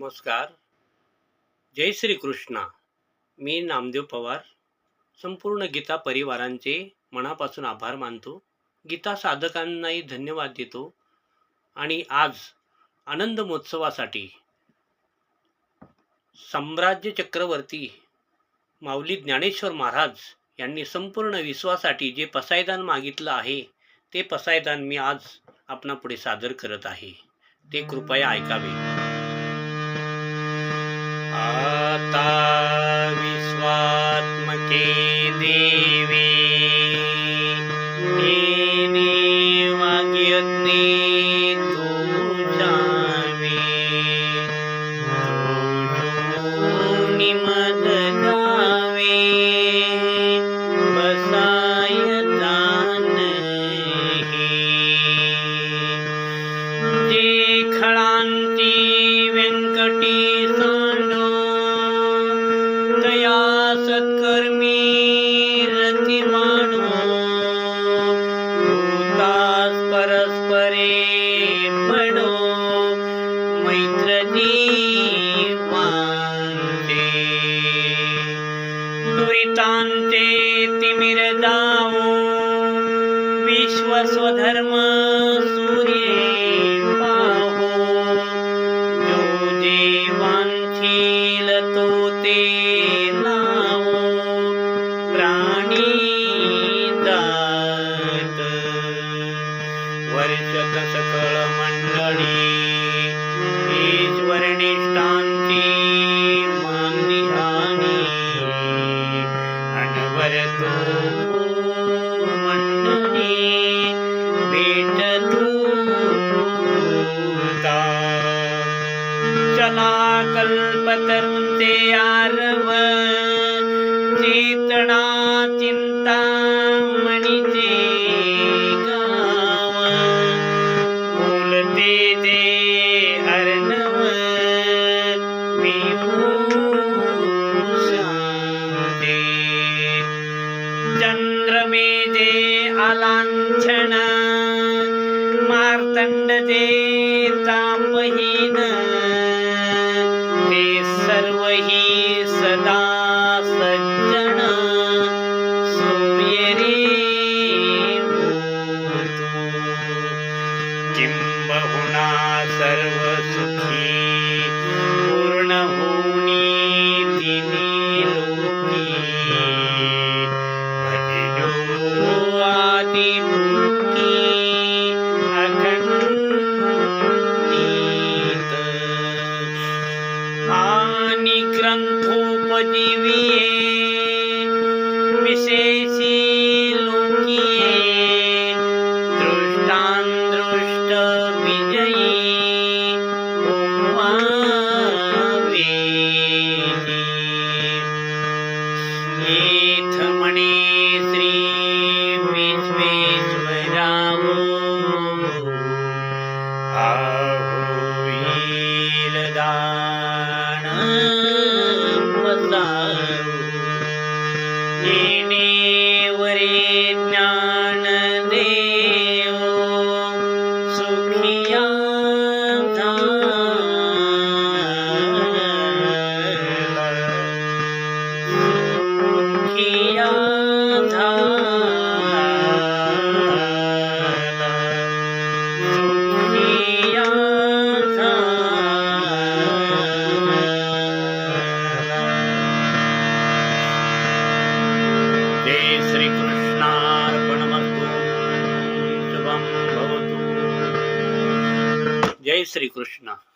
नमस्कार. जय श्री कृष्णा मी नामदेव पवार. संपूर्ण गीता परिवारांचे मनापासून आभार मानतो. गीता साधकांनाही धन्यवाद देतो. आणि आज आनंद महोत्सवासाठी साम्राज्य चक्रवर्ती माऊली ज्ञानेश्वर महाराज यांनी संपूर्ण विश्वासाठी जे पसायदान मागितलं आहे ते पसायदान मी आज आपणापुढे सादर करत आहे. ते कृपया ऐकावे. विश्वात्मके देवी। येणे वाग्यज्ञे तुझावे तुझोनी बसा विश्व विश्वस्वधर्म सूर्ये मा यो छीलतो ते नामो। प्राणी दत् परिजगसकलमण्डली ते आरव. चेतना चिंता मणिचे गाव. बोलते जे अर्णव चंद्र चंद्रमे जे आलांछन. मार्तंड जे तापही. पानि ग्रन्थोमनिवे होईल दान જય શ્રી કૃષ્ણ.